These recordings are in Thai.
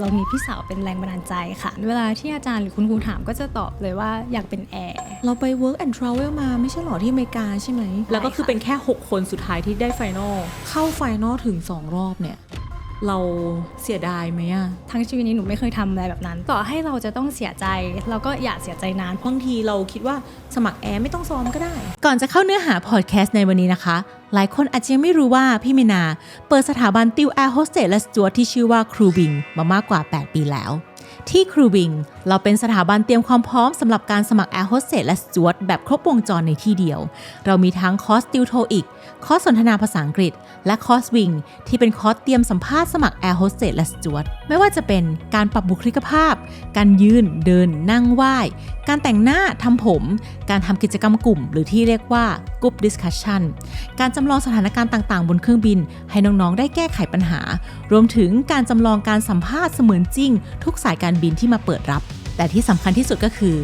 เรามีพี่สาวเป็นแรงบันดาลใจค่ะ เวลาที่อาจารย์หรือคุณครูถามก็จะตอบเลยว่าอยากเป็นแอร์ เราไป work and travel มาไม่ใช่หรอที่อเมริกาใช่ไหม แล้วก็คือเป็นแค่ 6 คนสุดท้ายที่ได้ไฟนอลเข้าไฟนอลถึง 2 รอบเนี่ย เราเสียดายไหมอะทั้งชีวิตนี้หนูไม่เคยทำอะไรแบบนั้น ต่อให้เราจะต้องเสียใจ เราก็อย่าเสียใจนานบางทีเราคิดว่าสมัครแอร์ไม่ต้องซ้อมก็ได้ ก่อนจะเข้าเนื้อหาพอดแคสต์ในวันนี้นะคะ หลายคนอาจจะยังไม่รู้ว่าพี่เมนา เปิดสถาบันติวแอร์โฮสเตสและสจวตที่ชื่อว่าครูบิงมามากกว่า 8 ปีแล้วที่ครูบิงเราเป็นสถาบันเตรียมความพร้อมสำหรับการสมัครแอร์โฮสเตสและสจวตแบบครบวงจรในที่เดียว เรามีทั้งคอร์สติวโทอีก คอร์สสนทนาภาษาอังกฤษ และคอร์สวิงที่เป็นคอร์สเตรียมสัมภาษณ์สมัครแอร์โฮสเตสและสจวตไม่ว่าจะเป็นการปรับบุคลิกภาพ การยืน เดิน นั่งไหว้ การแต่งหน้าทำผม การทำกิจกรรมกลุ่ม หรือที่เรียกว่ากลุ่มดิสคัชชันการจำลองสถานการณ์ต่างๆ บนเครื่องบิน ให้น้องๆ ได้แก้ไขปัญหา รวมถึงการจำลองการสัมภาษณ์เสมือนจริง ทุกสายการบินที่มาเปิดรับ แต่ที่สำคัญที่สุดก็คือ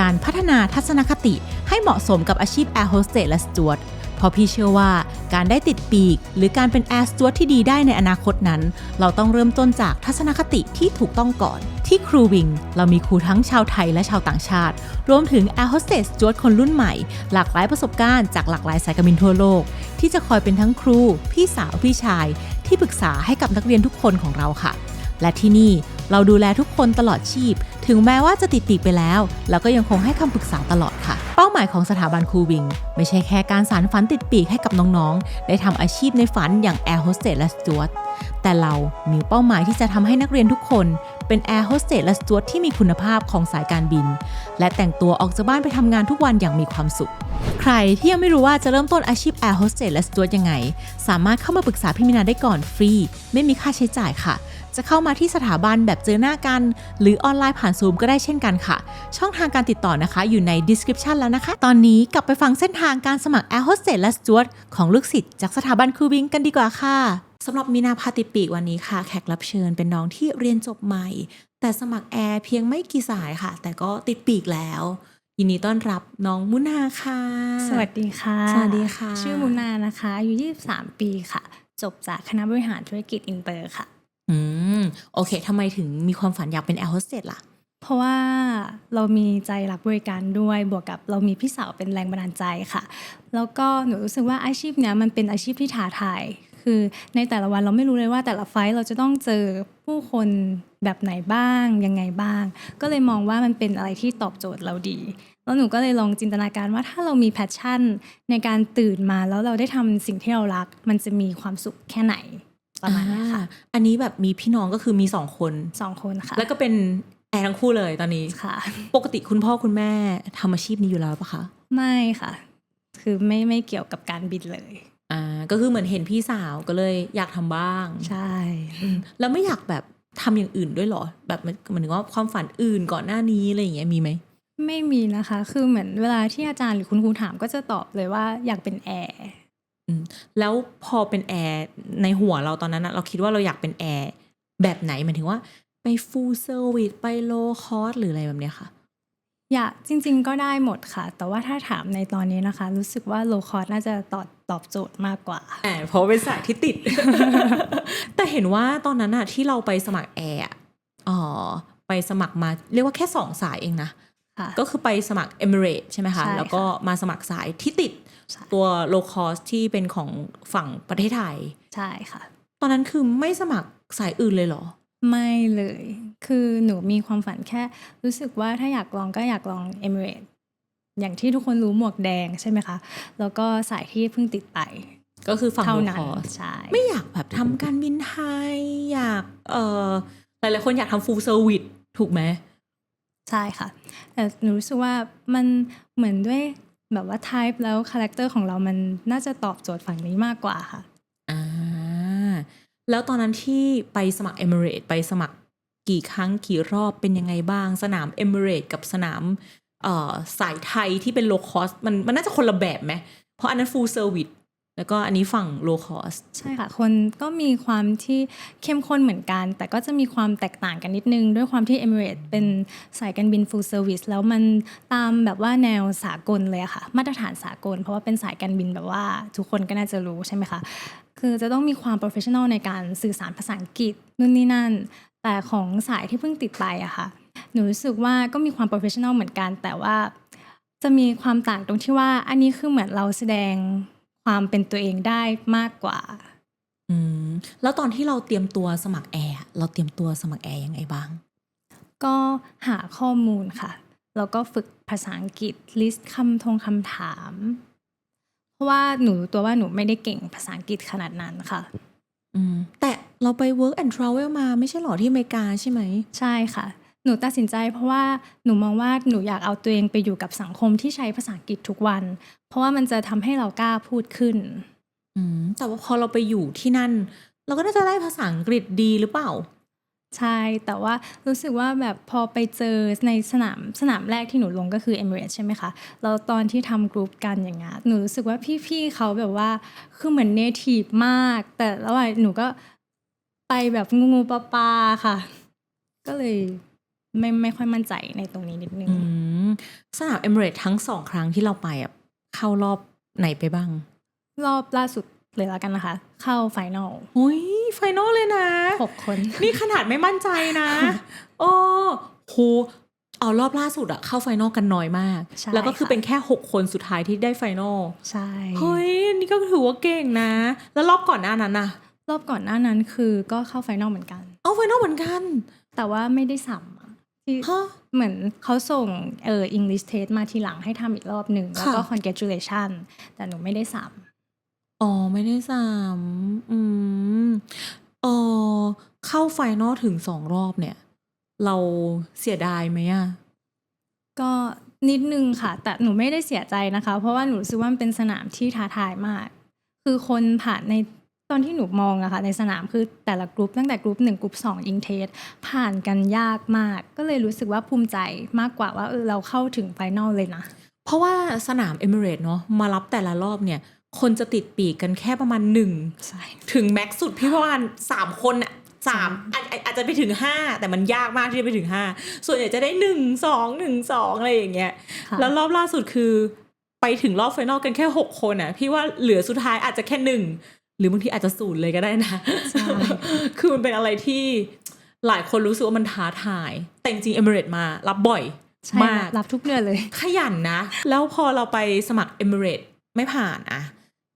การพัฒนาทัศนคติให้เหมาะสมกับอาชีพแอร์โฮสเตสและสจวต เพราะพี่เชื่อว่าการได้ติดปีก หรือการเป็นแอร์สจวตที่ดีได้ในอนาคตนั้น เราต้องเริ่มต้นจากทัศนคติที่ถูกต้องก่อน ที่ครูวิง เรามีครูทั้งชาวไทยและชาวต่างชาติ รวมถึงแอร์โฮสเตสจวตคนรุ่นใหม่ หลากหลายประสบการณ์จากหลากหลายสายการบินทั่วโลก ที่จะคอยเป็นทั้งครู พี่สาวพี่ชาย ที่ปรึกษาให้กับนักเรียนทุกคนของเราค่ะ และที่นี่เราดูแลทุกคนตลอดชีพ ถึงแม้ว่าจะติดปีกไปแล้วเราก็ยังคงให้คำปรึกษาตลอดค่ะ เป้าหมายของสถาบันครูวิง ไม่ใช่แค่การสารฝันติดปีกให้กับน้องๆ ได้ทำอาชีพในฝันอย่างแอร์โฮสเตสและสจวตแต่เรามีเป้าหมายที่จะทำให้นักเรียนทุกคน เป็นแอร์โฮสเตสและสจวตที่มีคุณภาพของสายการบิน และแต่งตัวออกจากบ้านไปทำงานทุกวันอย่างมีความสุข ใครที่ยังไม่รู้ว่าจะเริ่มต้นอาชีพแอร์โฮสเตสและสจวตยังไง สามารถเข้ามาปรึกษาพี่มินาได้ก่อนฟรี ไม่มีค่าใช้จ่ายค่ะ จะเข้ามาที่สถาบันแบบเจอหน้ากัน หรือออนไลน์ผ่านซูมก็ได้เช่นกันค่ะ ช่องทางการติดต่อนะคะ อยู่ใน description แล้วนะคะ ตอนนี้กลับไปฟังเส้นทางการสมัครแอร์โฮสเตสและสจวตของลูกศิษย์จากสถาบันครูวิงกันดีกว่าค่ะสำหรับมีนาพาติดปีกวันนี้ค่ะ แขกรับเชิญเป็นน้องที่เรียนจบใหม่ แต่สมัครแอร์เพียงไม่กี่สายค่ะ แต่ก็ติดปีกแล้วยินดีต้อนรับน้องมุนาค่ะ สวัสดีค่ะ สวัสดีค่ะ ชื่อมุนานะคะ อายุ 23 ปีค่ะ จบจากคณะบริหารธุรกิจอินเตอร์ค่ะ อืม โอเคทำไมถึงมีความฝันอยากเป็นแอร์โฮสเตสล่ะ เพราะว่าเรามีใจรักบริการด้วยบวกกับเรามีพี่สาวเป็นแรงบันดาลใจค่ะ แล้วก็หนูรู้สึกว่าอาชีพเนี้ยมันเป็นอาชีพที่ท้าทายคือในแต่ละวันเราไม่รู้เลยว่าแต่ละไฟล์เราจะต้องเจอผู้คนแบบไหนบ้าง ยังไงบ้าง ก็เลยมองว่ามันเป็นอะไรที่ตอบโจทย์เราดี แล้วหนูก็เลยลองจินตนาการว่าถ้าเรามีแพชชั่น ในการตื่นมาแล้วเราได้ทำสิ่งที่เรารัก มันจะมีความสุขแค่ไหน ประมาณเนี้ยค่ะอ่าอันนี้แบบมีพี่น้องก็คือมีสองคนสองคนค่ะ แล้วก็เป็นแอร์ทั้งคู่เลยตอนนี้ค่ะ ปกติคุณพ่อคุณแม่ทำอาชีพนี้อยู่แล้วปะคะไม่ค่ะ คือไม่ไม่เกี่ยวกับการบินเลย อ่าก็คือเหมือนเห็นพี่สาวก็เลยอยากทำบ้าง ใช่อืมแล้วไม่อยากแบบทำอย่างอื่นด้วยเหรอ แบบมันเหมือนว่าความฝันอื่นก่อนหน้านี้อะไรอย่างเงี้ยมีไหมไม่มีนะคะ คือเหมือนเวลาที่อาจารย์หรือคุณครูถามก็จะตอบเลยว่าอยากเป็นแอร์ แล้วพอเป็นแอร์ในหัวเราตอนนั้นอะเราคิดว่าเราอยากเป็นแอร์แบบไหนหมายถึงว่าไป full service ไป low cost หรืออะไรแบบเนี้ยค่ะ อยากจริง ๆ ก็ได้หมดค่ะ แต่ว่าถ้าถามในตอนนี้นะคะ รู้สึกว่า low cost น่าจะตอบตอบโจทย์มากกว่าแอบเพราะเป็นสายที่ติด แต่เห็นว่าตอนนั้นอะที่เราไปสมัครแอร์อะอ๋อไปสมัครมาเรียกว่าแค่สองสายเองนะค่ะก็คือไปสมัคร Emirates ใช่ไหมคะใช่ค่ะแล้วก็มาสมัครสายที่ติด ใช่ตัว low cost ที่เป็นของฝั่งประเทศไทย ใช่ค่ะ ตอนนั้นคือไม่สมัครสายอื่นเลยเหรอ ไม่เลย คือหนูมีความฝันแค่ รู้สึกว่าถ้าอยากลองก็อยากลอง Emirates อย่างที่ทุกคนรู้หมวกแดงใช่ไหมคะ แล้วก็สายที่เพิ่งติดไป ก็คือฝั่งเท่า low นั้น cost ใช่ไม่อยากแบบทำการบินไทย อยากเออหลายๆคนอยากทำ full service ถูกไหมใช่ค่ะแต่หนูรู้สึกว่ามันเหมือนด้วย แบบว่า type แล้วคาแรคเตอร์ของเรามันน่าจะตอบโจทย์ฝั่งนี้มากกว่าค่ะอ่าแล้วตอนนั้นที่ไปสมัครเอมิเรตไปสมัครกี่ครั้งกี่รอบเป็นยังไงบ้าง สนามเอมิเรตกับสนามเอ่อสายไทยที่เป็นโลคอสมันมันน่าจะคนละแบบไหมเพราะอันนั้นฟูลเซอร์วิส แล้วก็อันนี้ฝั่ง low cost ใช่ค่ะ คนก็มีความที่เข้มข้นเหมือนกัน แต่ก็จะมีความแตกต่างกันนิดนึง ด้วยความที่ Emirates เป็นสายการบิน full service แล้วมันตามแบบว่าแนวสากลเลยค่ะ มาตรฐานสากล เพราะว่าเป็นสายการบินแบบว่าทุกคนก็น่าจะรู้ใช่ไหมคะ คือจะต้องมีความ professional ในการสื่อสารภาษาอังกฤษนู่นนี่นั่น แต่ของสายที่เพิ่งติดไปอะค่ะ หนูรู้สึกว่าก็มีความโปรเฟชชั่นอลเหมือนกัน แต่ว่าจะมีความต่างตรงที่ว่าอันนี้คือเหมือนเราแสดง ความเป็นตัวเองได้มากกว่า อืมแล้วตอนที่เราเตรียมตัวสมัครแอร์อะเราเตรียมตัวสมัครแอร์ยังไงบ้าง ก็หาข้อมูลค่ะ แล้วก็ฝึกภาษาอังกฤษลิสต์คำทงคำถาม เพราะว่าหนูรู้ตัวว่าหนูไม่ได้เก่งภาษาอังกฤษขนาดนั้นค่ะ อืมแต่เราไป work and travel มาไม่ใช่หรอที่อเมริกาใช่ไหม ใช่ค่ะ หนูตัดสินใจเพราะว่าหนูมองว่าหนูอยากเอาตัวเองไปอยู่กับสังคมที่ใช้ภาษาอังกฤษทุกวัน เพราะว่ามันจะทำให้เรากล้าพูดขึ้นอืมแต่ว่าพอเราไปอยู่ที่นั่น เราก็น่าจะได้ภาษาอังกฤษดีหรือเปล่า ใช่ แต่ว่ารู้สึกว่าแบบพอไปเจอในสนามสนามแรกที่หนูลงก็คือ Emirates ใช่ไหมคะแล้วตอนที่ทำกรุ๊ปกันอย่างเงี้ยหนูรู้สึกว่าพี่ๆเขาแบบว่าคือเหมือนเนทีฟมาก แต่แล้วหนูก็ไปแบบงูงูปลาปลาๆค่ะ ก็เลย ไม่ไม่ค่อยมั่นใจในตรงนี้นิดนึงอืมสนามเอมิเรตทั้งสองครั้งที่เราไปอะเข้ารอบไหนไปบ้าง รอบล่าสุดเลยแล้วกันนะคะ เข้าไฟนอลโอ้ยไฟนอลเลยนะหกคน นี่ขนาดไม่มั่นใจนะ โอ้โหเอารอบล่าสุดอะเข้าไฟนอลกันน้อยมากใช่แล้วก็คือค่ะเป็นแค่หกคนสุดท้ายที่ได้ไฟนอลใช่เฮ้ยนี่ก็ถือว่าเก่งนะ แล้วรอบก่อนหน้านั้นนะรอบก่อนหน้านั้นคือก็เข้าไฟนอลเหมือนกัน เอาไฟนอลเหมือนกัน แต่ว่าไม่ได้สัมอะ ที่ฮะ เหมือนเขาส่งเออ English test มาทีหลังให้ทำอีกรอบหนึ่งแล้วก็ ค่ะ congratulation แต่หนูไม่ได้สัมอ๋อ ไม่ได้สามอืมเออเข้าไฟนอลถึงสองรอบเนี่ย เราเสียดายไหมอะก็นิดนึงค่ะ แต่หนูไม่ได้เสียใจนะคะ เพราะว่าหนูรู้สึกว่ามันเป็นสนามที่ท้าทายมาก คือคนผ่านใน ตอนที่หนูมองอะค่ะในสนามคือแต่ละกลุ่มตั้งแต่กลุ่มหนึ่งกลุ่มสองอิงเทสผ่านกันยากมาก ก็เลยรู้สึกว่าภูมิใจมากกว่าว่าเออเราเข้าถึงไฟนอลเลยนะ เพราะว่าสนามเอมิเรตเนาะมารับแต่ละรอบเนี่ย คนจะติดปีกกันแค่ประมาณหนึ่งใช่ถึงแม็กซ์สุดพี่ประมาณสามคนอะสามอาจอาจอาจจะไปถึงห้าแต่มันยากมากที่จะไปถึงห้าส่วนใหญ่จะได้หนึ่งสองหนึ่งสองอะไรอย่างเงี้ยค่ะแล้วรอบล่าสุดคือไปถึงรอบไฟนอลกันแค่หกคนอะพี่ว่าเหลือสุดท้ายอาจจะแค่หนึ่งห รือบางทีอาจจะศูนย์เลยก็ได้นะใช่คือมันเป็นอะไรที่หลายคนรู้สึกว่ามันท้าทาย แต่จริงเอมิเรตมารับบ่อยใช่มากรับทุกเดือนเลย ขยันนะ แล้วพอเราไปสมัคร e m i r a t e ไม่ผ่านอะ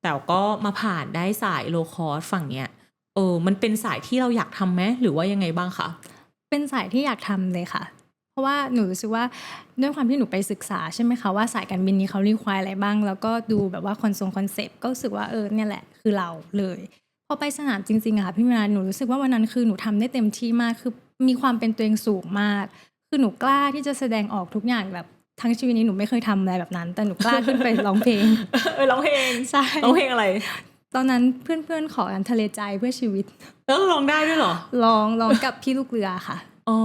แต่ก็มาผ่านได้สายโลคอสฝั่งเนี้ยเออ มันเป็นสายที่เราอยากทำไหมหรือว่ายังไงบ้างคะเป็นสายที่อยากทำเลยค่ะเพ ราะว่าหนูรู้สึกว่าด้วยความที่หนูไปศึกษาใช่ไหมคะว่าสายการบินนี้เขารีควายอะไรบ้าง แล้วก็ดูแบบว่าคอนโซลคอนเซปต์ก็รู้สึกว่าเออเนี่ยแหละคือเราเลยพอไปสนามจริงๆอะค่ะพี่มินาหนูรู้สึกว่าวันนั้นคือหนูทำได้เต็มที่มากคือมีความเป็นตัวเองสูงมาก คือหนูกล้าที่จะแสดงออกทุกอย่างแบบทั้งชีวิตนี้หนูไม่เคยทำอะไรแบบนั้น แต่หนูกล้าขึ้นไปร้องเพลงเออร้องเพลงใช่ร้องเพลงอะไร ตอนนั้นเพื่อนๆขอกันทะเลใจเพื่อชีวิต แล้วร้องได้ด้วยเหรอร้องร้องกับพี่ลูกเรือค่ะ อ๋อ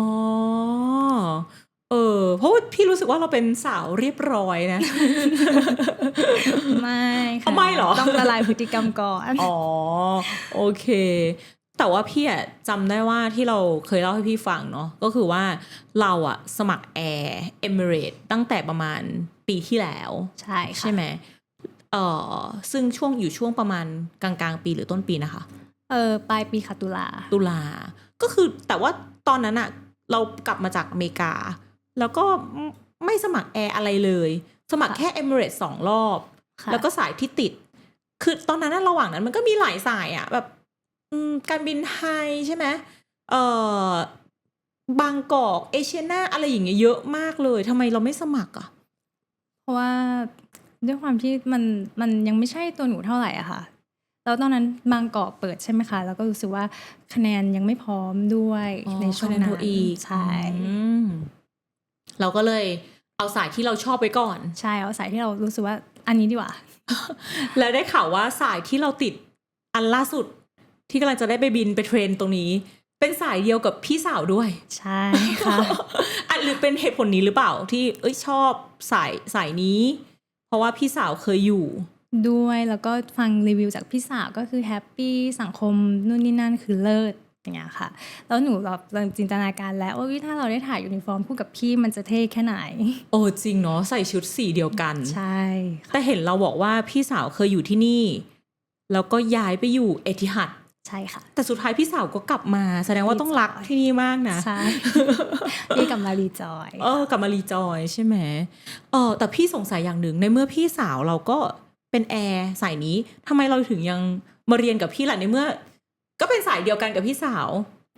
เออ เพราะว่าพี่รู้สึกว่าเราเป็นสาวเรียบร้อยนะ ไม่ค่ะเอาไม่เหรอ ต้องละลายพฤติกรรมก่อน อ๋อ โอเค แต่ว่าพี่อะจำได้ว่าที่เราเคยเล่าให้พี่ฟังเนาะก็คือว่าเราอะสมัครแอร์เอมิเรตตั้งแต่ประมาณปีที่แล้ว ใช่ค่ะใช่ไหมเอ่อซึ่งช่วงอยู่ช่วงประมาณกลางกลางๆปีหรือต้นปีนะคะ เออปลายปีค่ะตุลาตุลา ก็คือแต่ว่าต อนนั้นอะเรากลับมาจากอเมริกา แล้วก็ไม่สมัครแอร์อะไรเลย สมัครค่ะแค่เอมิเรตสองรอบค่ะแล้วก็สายที่ติด คือตอนนั้นนะระหว่างนั้นมันก็มีหลายสายอะแบบอืมการบินไทยใช่ไหมเอ่อบางกอกเอเชียนาอะไรอย่างเงี้ยเยอะมากเลยทำไมเราไม่สมัครอะเพราะว่าด้วยความที่มันมันยังไม่ใช่ตัวหนูเท่าไหร่อะค่ะ แล้วตอนนั้นบางกอกเปิดใช่ไหมคะ แล้วก็รู้สึกว่าคะแนนยังไม่พร้อมด้วยในช่วงคะแนนั้นโทอีกใช่อืมเราก็เลยเอาสายที่เราชอบไปก่อน ใช่เอาสายที่เรารู้สึกว่าอันนี้ดีกว่า แล้วได้ข่าวว่าสายที่เราติดอันล่าสุด ที่กำลังจะได้ไปบินไปเทรนตรงนี้ เป็นสายเดียวกับพี่สาวด้วย ใช่ค่ะอะหรือเป็นเหตุผลนี้หรือเปล่าที่ เอ้ยชอบสายสายนี้ เพราะว่าพี่สาวเคยอยู่ ด้วยแล้วก็ฟังรีวิวจากพี่สาวก็คือแฮปปี้สังคมนู่นนี่นั่นคือเลิศอย่างเงี้ยค่ะ แล้วหนูแบบเริ่มจินตนาการแล้วว่าถ้าเราได้ถ่ายยูนิฟอร์มคู่กับพี่มันจะเท่แค่ไหน โอ้จริงเนาะใส่ชุดสีเดียวกัน ใช่ค่ะแต่เห็นเราบอกว่าพี่สาวเคยอยู่ที่นี่ แล้วก็ย้ายไปอยู่เอทิฮัดใช่ค่ะ แต่สุดท้ายพี่สาวก็กลับมา แสดงว่าต้องรักที่นี่มากนะใช่พี่กับมารีจอย เออกลับมารีจอยใช่ไหมเออแต่พี่สงสัยอย่างหนึ่งในเมื่อพี่สาวเราก็ เป็นแอร์สายนี้ทำไมเราถึงยังมาเรียนกับพี่ล่ะในเมื่อ ก็เป็นสายเดียวกันกับพี่สาว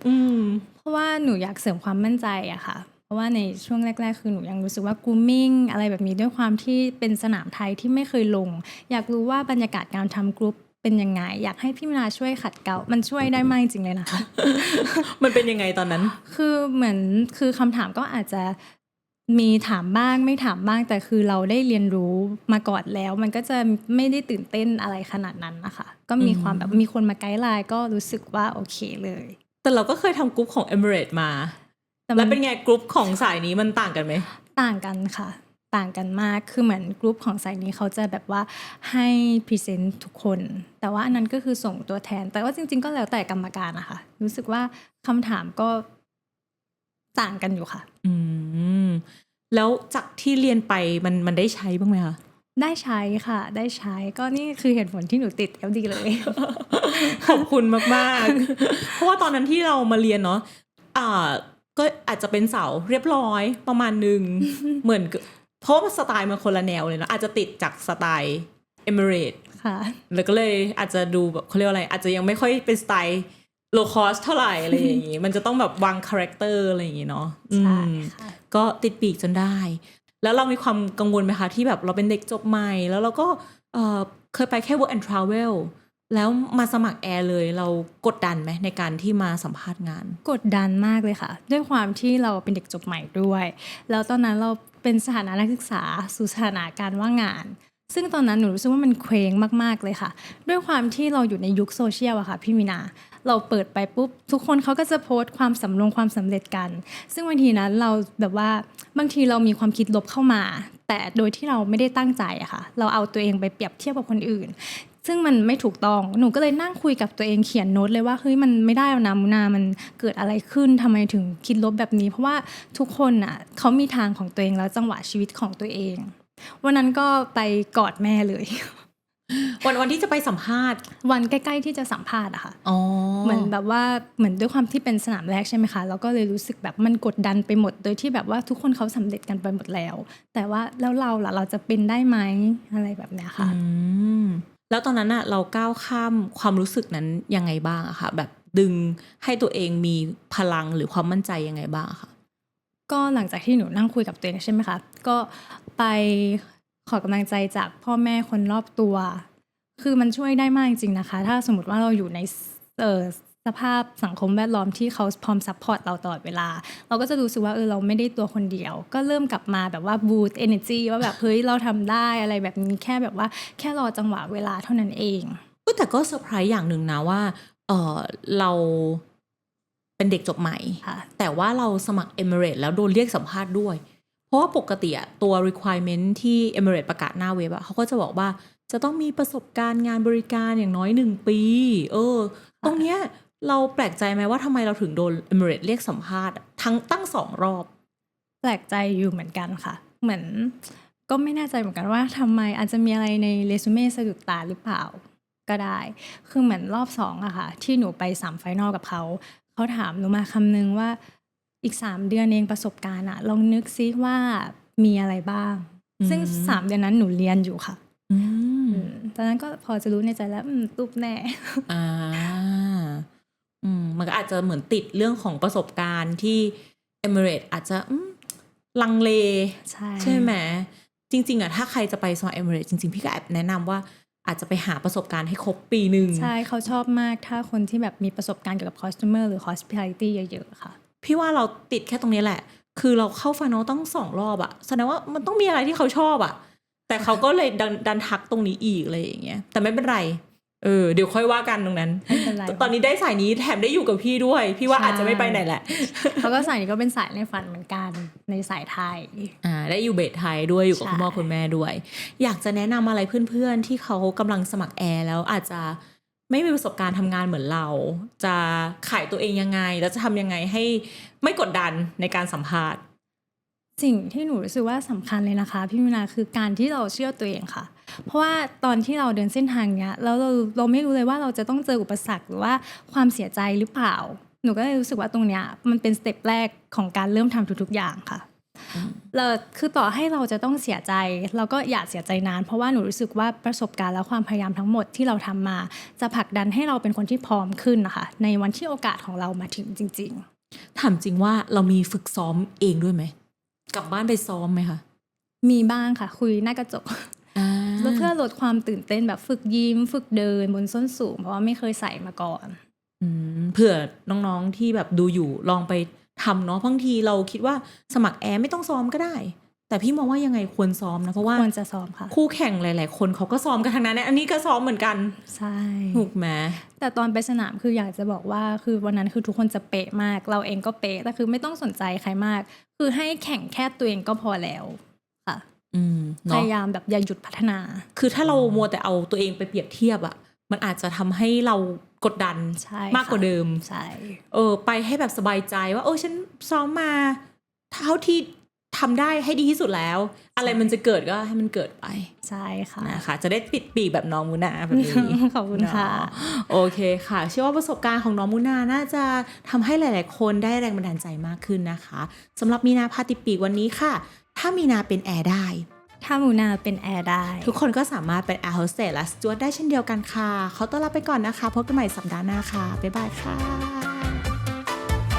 อืม เพราะว่าหนูอยากเสริมความมั่นใจอะค่ะ เพราะว่าในช่วงแรก ๆ คือหนูยังรู้สึกว่ากูมิ่งอะไรแบบนี้ด้วยความที่เป็นสนามไทยที่ไม่เคยลง อยากรู้ว่าบรรยากาศการทำกรุ๊ปเป็นยังไง อยากให้พี่มินาช่วยขัดเกลามันช่วยได้มากจริงๆเลยนะคะ มันเป็นยังไงตอนนั้น คือเหมือนคือคำถามก็อาจจะ มีถามบ้างไม่ถามบ้างแต่คือเราได้เรียนรู้มาก่อนแล้ว มันก็จะไม่ได้ตื่นเต้นอะไรขนาดนั้นนะคะก็มีอืมความแบบมีคนมาไกด์ไลน์ก็รู้สึกว่าโอเคเลย แต่เราก็เคยทำกรุ๊ปของ e m i r a t e มาแต่แล้มัวนเป็นไงกรุ๊ปของสายนี้มันต่างกันไหม ต่างกันค่ะ ต่างกันมากคือเหมือนกลุ่มของสายนี้เขาจะแบบว่าให้พรีเซนต์ทุกคน แต่ว่าอันนั้นก็คือส่งตัวแทน แต่ว่าจริง ๆ ก็แล้วแต่กรรมการนะคะรู้สึกว่าคำถามก็ต่างกันอยู่ค่ะ อืม แล้วจากที่เรียนไปมันมันได้ใช้บ้างไหมคะได้ใช้ค่ะ ได้ใช้ก็นี่คือเหตุผลที่หนูติดแล้วดีเลย ขอบคุณมากๆ เพราะว่าตอนนั้นที่เรามาเรียนเนาะอ่า ก็อาจจะเป็นเสาเรียบร้อยประมาณหนึ่งเหมือนกับเพราะว่าสไตล์มันคนละแนวเลยเนาะอาจจะติดจากสไตล์เอมิเรตค่ะแล้วก็เลยอาจจะดูแบบเขาเรียกว่าอะไร อาจจะยังไม่ค่อยเป็นสไตล์ โลคอสเท่าไหร่อะไรอย่างงี้ มันจะต้องแบบวางคาแรคเตอร์อะไรอย่างงี้เนาะอืใช่มค่ะก็ติดปีกจนได้ แล้วเรามีความกังวลไหมคะ ที่แบบเราเป็นเด็กจบใหม่ แล้วเราก็เอ่อเคยไปแค่ work and travel แล้วมาสมัครแอร์เลยเรากดดันไหมในการที่มาสัมภาษณ์งาน กดดันมากเลยค่ะ ด้วยความที่เราเป็นเด็กจบใหม่ด้วย แล้วตอนนั้นเราเป็นสถานะนักศึกษาสู่สถานะการว่างงาน ซึ่งตอนนั้นหนูรู้สึกว่ามันเคว้งมากๆเลยค่ะ ด้วยความที่เราอยู่ในยุคโซเชียลอะค่ะพี่มินา เราเปิดไปปุ๊บ ทุกคนเขาก็จะโพสต์ความสำลงความสำเร็จกัน ซึ่งบางทีนั้นเราแบบว่าบางทีเรามีความคิดลบเข้ามา แต่โดยที่เราไม่ได้ตั้งใจอะค่ะ เราเอาตัวเองไปเปรียบเทียบกับคนอื่น ซึ่งมันไม่ถูกต้องหนูก็เลยนั่งคุยกับตัวเองเขียนโน้ตเลยว่าเฮ้ยมันไม่ได้นะมุนามันเกิดอะไรขึ้นทำไมถึงคิดลบแบบนี้ เพราะว่าทุกคนอะเขามีทางของตัวเองแล้วจังหวะชีวิตของตัวเอง วันนั้นก็ไปกอดแม่เลย วันวันที่จะไปสัมภาษณ์ วันใกล้ๆที่จะสัมภาษณ์อะค่ะอ๋อเหมือนแบบว่าเหมือนด้วยความที่เป็นสนามแรกใช่ไหมคะแล้วก็เลยรู้สึกแบบมันกดดันไปหมด โดยที่แบบว่าทุกคนเขาสำเร็จกันไปหมดแล้ว แต่ว่าแล้วเราล่ะเราจะเป็นได้ไหมอะไรแบบเนี้ยค่ะอืมแล้วตอนนั้นอะเราก้าวข้ามความรู้สึกนั้นยังไงบ้างอะคะแบบดึงให้ตัวเองมีพลังหรือความมั่นใจยังไงบ้างอะคะก็หลังจากที่หนูนั่งคุยกับตัวเองใช่ไหมคะ ก็ ไปขอกำลังใจจากพ่อแม่คนรอบตัว คือมันช่วยได้มากจริงๆนะคะ ถ้าสมมติว่าเราอยู่ในเอ่อสภาพสังคมแวดล้อมที่เขาพร้อมซัพพอร์ตเราตลอดเวลา เราก็จะรู้สึกว่าเออเราไม่ได้ตัวคนเดียว ก็เริ่มกลับมาแบบว่าบูตเอเนจีว่าแบบเฮ้ยเราทำได้อะไรแบบนี้แค่แบบว่าแค่รอจังหวะเวลาเท่านั้นเองเอ้ยแต่ก็เซอร์ไพรส์อย่างหนึ่งนะว่าเออเราเป็นเด็กจบใหม่ค่ะแต่ว่าเราสมัคร e m i r a t e แล้วโดนเรียกสัมภาษณ์ด้วยเพ ราะว่าปกติอะตัว requirement ที่ e m i r a t e ประกาศหน้าเว็บอะเขาก็จะบอกว่าจะต้องมีประสบการณ์งานบริการอย่างน้อยหนึ่งปี เออ ตรงเนี้ยเราแปลกใจไหมว่าทำไมเราถึงโดน e m i r a t e เรียกสัมภาษณ์ทั้งตั้งสองรอบ แปลกใจอยู่เหมือนกันค่ะ เหมือนก็ไม่แน่ใจเหมือนกันว่าทำไมอาจจะมีอะไรในเรซูเม่สะดุดตาหรือเปล่าก็ได้ คือเหมือนรอบสองอะค่ะ ที่หนูไปสามไฟนอลกับเขา เขาถามหนูมาคำนึงว่า อีกสามเดือนเองประสบการณ์อะลองนึกซิว่ามีอะไรบ้างอืมซึ่งสามเดือนนั้นหนูเรียนอยู่ค่ะอืมอืมตอนนั้นก็พอจะรู้ในใจแล้วอืมตุ๊บแน่อ่าอืมมันก็อาจจะเหมือนติดเรื่องของประสบการณ์ที่ e m i r a t e อาจจะอืมลังเล ใช่ใช่ไหมจริง ๆอะถ้าใครจะไปสมัคร e m i r a t e จริง ๆ พี่ก็แอบแนะนำว่าอาจจะไปหาประสบการณ์ให้ครบปีหนึ่งใช่เขาชอบมากถ้าคนที่แบบมีประสบการณ์เกี่ยวกับ customer หรือ hospitality เยอะ ๆ ค่ะ พี่ว่าเราติดแค่ตรงนี้แหละ คือเราเข้าฟานอลต้องสองรอบอะแสดงว่ามันต้องมีอะไรที่เขาชอบอะแต่เขาก็เลยดันดันทักตรงนี้อีกอะไรอย่างเงี้ย แต่ไม่เป็นไร เออเดี๋ยวค่อยว่ากันตรงนั้นไม่เป็นไรตอนนี้ได้สายนี้แถมได้อยู่กับพี่ด้วย พี่ว่าใช่อาจจะไม่ไปไหนแหละแล้วก็สายนี้ก็เป็นสายในฝันเหมือนกันในสายไทย อ่า ได้อยู่เบสไทยด้วยอยู่กับใช่คุณพ่อคุณแม่ด้วย อยากจะแนะนำอะไรเพื่อนๆที่เขากำลังสมัครแอร์แล้วอาจจะ ไม่มีประสบการณ์ทำงานเหมือนเรา จะขายตัวเองยังไง แล้วจะทำยังไงให้ไม่กดดันในการสัมภาษณ์ สิ่งที่หนูรู้สึกว่าสำคัญเลยนะคะ พี่มินาคือการที่เราเชื่อตัวเองค่ะ เพราะว่าตอนที่เราเดินเส้นทางเนี้ยแล้วเราเราไม่รู้เลยว่าเราจะต้องเจออุปสรรคหรือว่าความเสียใจหรือเปล่า หนูก็เลยรู้สึกว่าตรงเนี้ยมันเป็นสเต็ปแรกของการเริ่มทำทุกๆอย่างค่ะ แล้วคือต่อให้เราจะต้องเสียใจ เราก็อย่าเสียใจนาน เพราะว่าหนูรู้สึกว่าประสบการณ์และความพยายามทั้งหมดที่เราทำมา จะผลักดันให้เราเป็นคนที่พร้อมขึ้นนะคะในวันที่โอกาสของเรามาถึงจริง ๆ ถามจริงว่าเรามีฝึกซ้อมเองด้วยไหมกลับบ้านไปซ้อมไหมคะมีบ้างค่ะ คุยหน้ากระจกอ่าแล้วเพื่อลดความตื่นเต้นแบบฝึกยิ้ม ฝึกเดินบนส้นสูง เพราะว่าไม่เคยใส่มาก่อนอืมเผื่อน้องๆที่แบบดูอยู่ลองไป ทำเนาะบางทีเราคิดว่าสมัครแอร์ไม่ต้องซ้อมก็ได้ แต่พี่มองว่ายังไงควรซ้อมนะเพราะว่าควรจะซ้อมค่ะ คู่แข่งหลาย ๆ คนเขาก็ซ้อมกันทั้งนั้นนะอันนี้ก็ซ้อมเหมือนกันใช่ถูกไหมแต่ตอนไปสนามคืออยากจะบอกว่าคือวันนั้นคือทุกคนจะเป๊ะมาก เราเองก็เป๊ะแต่คือไม่ต้องสนใจใครมาก คือให้แข่งแค่ตัวเองก็พอแล้วค่ะอืมพเนาะยายามแบบอย่าหยุดพัฒนา คือถ้าเรามัวแต่เอาตัวเองไปเปรียบเทียบอะ มันอาจจะทำให้เรากดดันใช่มากกว่าเดิมใช่เออ ไปให้แบบสบายใจว่าเออฉันซ้อมมาเท่าที่ทำได้ให้ดีที่สุดแล้ว อะไรมันจะเกิดก็ให้มันเกิดไป ใช่ค่ะนะคะจะได้ปิดปีกแบบน้องมูนาแบบนี้ขอบคุณค่ะเนาโอเคค่ะ เชื่อว่าประสบการณ์ของน้องมูนาน่าจะทำให้หลาย ๆ คนได้แรงบันดาลใจมากขึ้นนะคะสำหรับมีนาพาติดปีกวันนี้ค่ะ ถ้ามีนาเป็นแอร์ได้ ถ้ามูนาเป็นแอร์ได้ ทุกคนก็สามารถเป็นแอร์โฮสเตสและสจวตได้เช่นเดียวกันค่ะ เขาต้อนรับไปก่อนนะคะ พบกันใหม่สัปดาห์หน้าค่ะ บ๊ายบายค่ะ